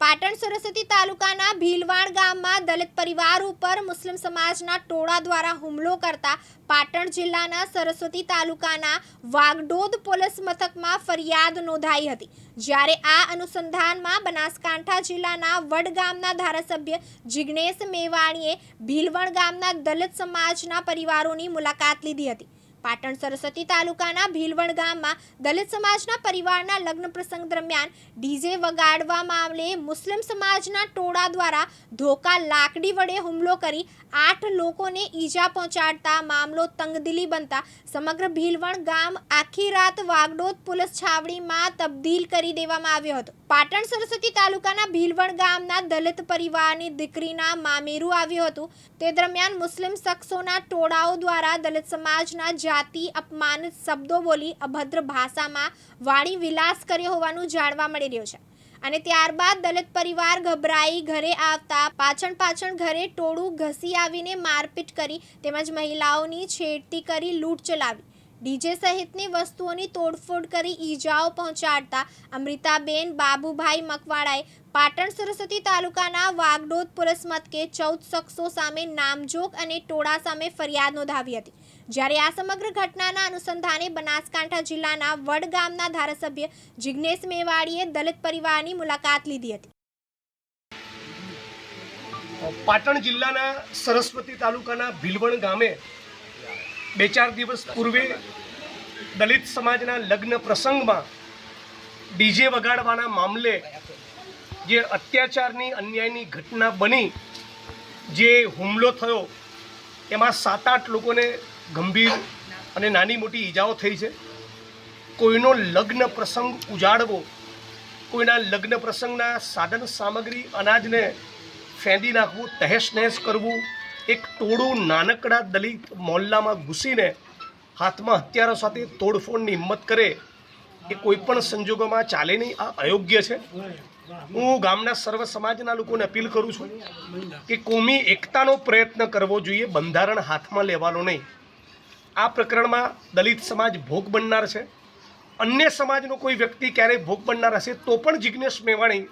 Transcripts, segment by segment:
પાટણ સરસ્વતી તાલુકાના ભીલવાણ ગામમાં દલિત પરિવાર ઉપર મુસ્લિમ સમાજના ટોળા દ્વારા હુમલો કરતા પાટણ જિલ્લાના સરસ્વતી તાલુકાના વાગડોદ પોલીસ મથકમાં ફરિયાદ નોંધાઈ હતી. જ્યારે આ અનુસંધાનમાં બનાસકાંઠા જિલ્લાના વડગામના ધારાસભ્ય જિગ્નેશ મેવાણીએ ભીલવણ ગામના દલિત સમાજના પરિવારોની મુલાકાત લીધી હતી. પાટણ સરસ્વતી તાલુકાના ભીલવણ ગામમાં દલિત સમાજના પરિવારના લગ્ન પ્રસંગ દરમિયાન ડીજે વગાડવા મામલે મુસ્લિમ સમાજના ટોળા દ્વારા ધોકા લાકડી વડે હુમલો કરી આઠ લોકોને ઈજા પહોંચાડતા મામલો તંગદિલી બનતા સમગ્ર ભીલવણ ગામ આખી રાત વાગડોદ પોલીસ છાવણીમાં તબદીલ કરી દેવામાં આવ્યો હતો. પાટણ સરસ્વતી તાલુકાના ભીલવણ ગામના દલિત પરિવારની દીકરીના મામેરું આવ્યું હતું. તે દરમિયાન મુસ્લિમ શખ્સોના ટોળાઓ દ્વારા દલિત સમાજના જાતિ અપમાન શબ્દો બોલી અભદ્ર ભાષામાં વાણી વિલાસ કર્યો હોવાનું જાણવા મળી રહ્યું છે. અને ત્યારબાદ દલિત પરિવાર ગભરાઈ ઘરે આવતા પાછળ પાછળ ઘરે ટોળું ઘસી આવીને મારપીટ કરી તેમજ મહિલાઓની છેડતી કરી લૂંટ ચલાવી. ડીજે સહિતની વસ્તુઓની તોડફોડ કરી ઈજાઓ પહોંચાડતા અમૃતાબેન બાબુભાઈ મકવાડાએ પાટણ સરસ્વતી તાલુકાના વાગડોદ પોલીસ મથકે ચૌદ શખ્સો સામે નામજોગ અને ટોળા સામે ફરિયાદ નોંધાવી હતી. જ્યારે આ સમગ્ર ઘટનાના અનુસંધાને બનાસકાંઠા જિલ્લાના વડ ગામના ધારાસભ્ય જિગ્નેશ મેવાડીએ દલિત પરિવારની મુલાકાત લીધી હતી. પાટણ જિલ્લાના સરસ્વતી તાલુકાના ભીલવણ ગામે બે ચાર દિવસ પૂર્વે દલિત સમાજના લગ્ન પ્રસંગમાં ડીજે વગાડવાના મામલે જે અત્યાચારની અન્યાયની ઘટના બની, જે હુમલો થયો, એમાં સાત આઠ લોકોને ગંભીર અને નાની મોટી ઈજાઓ થઈ છે. કોઈનો લગ્ન પ્રસંગ ઉજાડવો, કોઈના લગ્ન પ્રસંગના સાધન સામગ્રી અનાજને ફેંદી નાખવું, તહેસ નહેસ કરવું, એક ટોળું નાનકડા દલિત મોહલ્લામાં ઘૂસીને હાથમાં હથિયારો સાથે તોડફોડની હિંમત કરે, એ કોઈ પણ સંજોગોમાં ચાલે નહીં. આ અયોગ્ય છે. હું ગામના સર્વ સમાજના લોકોને અપીલ કરું છું કે કોમી એકતાનો પ્રયત્ન કરવો જોઈએ, બંધારણ હાથમાં લેવાનો નહીં. આ પ્રકરણમાં દલિત સમાજ ભોગ બનનાર છે. અન્ય સમાજનો કોઈ વ્યક્તિ ક્યારેય ભોગ બનનાર હશે તો પણ જિજ્ઞેશ મેવાણી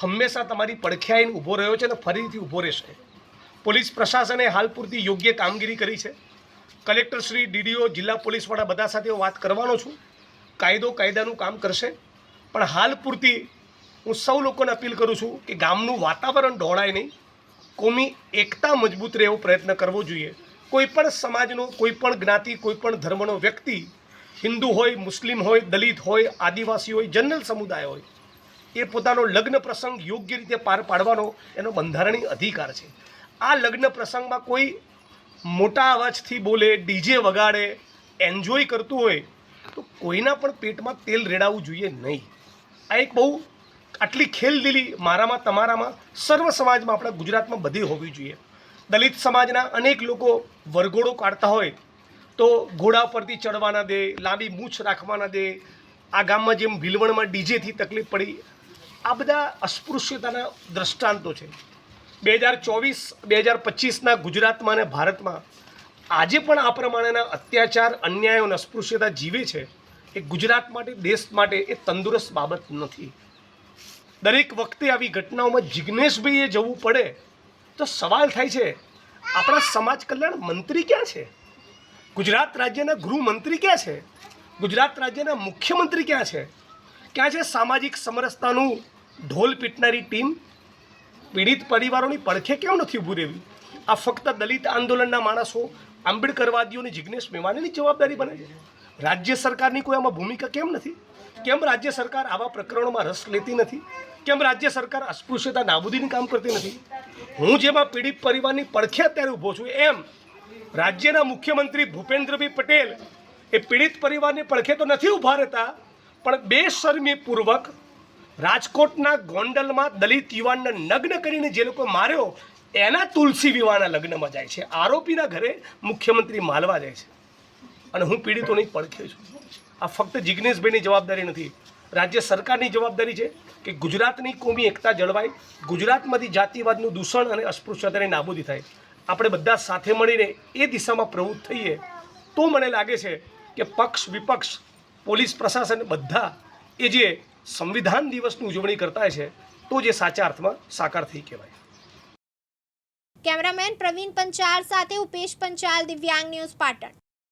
હંમેશા તમારી પડખે ઊભો રહ્યો છે અને ફરીથી ઊભો રહેશે. પોલીસ પ્રશાસને હાલ પૂરતી યોગ્ય કામગીરી કરી છે. કલેક્ટર શ્રી, ડીડીઓ, જિલ્લા પોલીસવાળા બધા સાથે વાત કરવાનો છું. કાયદો કાયદાનું કામ કરશે. પણ હાલ પૂરતી હું સૌ લોકોને અપીલ કરું છું કે ગામનું વાતાવરણ ઢોળાય નહીં. કોમી એકતા મજબૂત રહે એવો પ્રયત્ન કરવો જોઈએ. કોઈ પણ સમાજનો, કોઈ પણ જ્ઞાતિ, કોઈ પણ ધર્મનો વ્યક્તિ, હિન્દુ હોય, મુસ્લિમ હોય, દલિત હોય, આદિવાસી હોય, જનરલ સમુદાય હોય, એ પોતાનો લગ્ન પ્રસંગ યોગ્ય રીતે પાર પાડવાનો એનો બંધારણીય અધિકાર છે. આ લગ્ન પ્રસંગમાં કોઈ મોટા અવાજથી બોલે, ડીજે વગાડે, એન્જોય કરતું હોય, તો કોઈના પણ પેટમાં તેલ રેડાવવું જોઈએ નહીં. આ એક બહુ આટલી ખેલદિલી મારામાં, તમારામાં, સર્વ સમાજમાં આપણા ગુજરાતમાં બધી હોવી જોઈએ. દલિત સમાજના અનેક લોકો વરઘોડો કાઢતા હોય તો ઘોડા પરથી ચડવાના દે, લાંબી મૂછ રાખવાના દે, આ ગામમાં જેમ ભીલવણમાં ડીજેથી તકલીફ પડી, આ બધા અસ્પૃશ્યતાના દ્રષ્ટાંતો છે. બે હજાર ચોવીસ, બે હજાર પચીસના ગુજરાતમાં અને ભારતમાં આજે પણ આ પ્રમાણેના અત્યાચાર, અન્યાય અને અસ્પૃશ્યતા જીવે છે એ ગુજરાત માટે, દેશ માટે એ તંદુરસ્ત બાબત નથી. દરેક વખતે આવી ઘટનાઓમાં જિજ્ઞેશભાઈએ જવું પડે તો સવાલ થાય છે, આપણા સમાજ કલ્યાણ મંત્રી ક્યાં છે? ગુજરાત રાજ્યના ગૃહમંત્રી ક્યાં છે? ગુજરાત રાજ્યના મુખ્યમંત્રી ક્યાં છે? ક્યાં છે સામાજિક સમરસતાનું ઢોલ પીટનારી ટીમ? પીડિત પરિવારોની પડખે કેમ નથી ઊભું રહેવી? આ ફક્ત દલિત આંદોલનના માણસો, આંબેડકરવાદીઓની જિજ્ઞેશ મેવાણીની જવાબદારી બને છે. રાજ્ય સરકારની કોઈ આમાં ભૂમિકા કેમ નથી? કેમ રાજ્ય સરકાર આવા પ્રકરણોમાં રસ લેતી નથી? કેમ રાજ્ય સરકાર અસ્પૃશ્યતા નાબૂદીની કામ કરતી નથી? હું જેમાં પીડિત પરિવારની પડખે અત્યારે ઊભો છું, એમ રાજ્યના મુખ્યમંત્રી ભૂપેન્દ્રભાઈ પટેલ એ પીડિત પરિવારની પડખે તો નથી ઊભા રહેતા, પણ બેશરમીપૂર્વક રાજકોટના ગોંડલમાં દલિત યુવાનને નગ્ન કરીને જે લોકો માર્યો, એના તુલસી વિવાહના લગ્નમાં જાય છે. આરોપીના ઘરે મુખ્યમંત્રી માલવા જાય છે. અને હું પીડિતોની પડખે છું. આ ફક્ત જિજ્ઞેશભાઈની જવાબદારી નથી. રાજ્ય સરકારની જવાબદારી છે કે ગુજરાતની કોમી એકતા જળવાય, ગુજરાતમાંથી જાતિવાદનું દૂષણ અને અસ્પૃશ્યતાની નાબૂદી થાય. આપણે બધા સાથે મળીને એ દિશામાં પ્રવૃત્ત થઈએ તો મને લાગે છે કે પક્ષ વિપક્ષ, પોલીસ પ્રશાસન બધા એ જે સંવિધાન દિવસની ઉજવણી કરતા છે, તો જે સાચા અર્થમાં સાકાર થઈ કહેવાય. કેમેરામેન પ્રવીણ પંચાલ સાથે ઉપેશ પંચાલ, દિવ્યાંગ ન્યૂઝ પાટણ.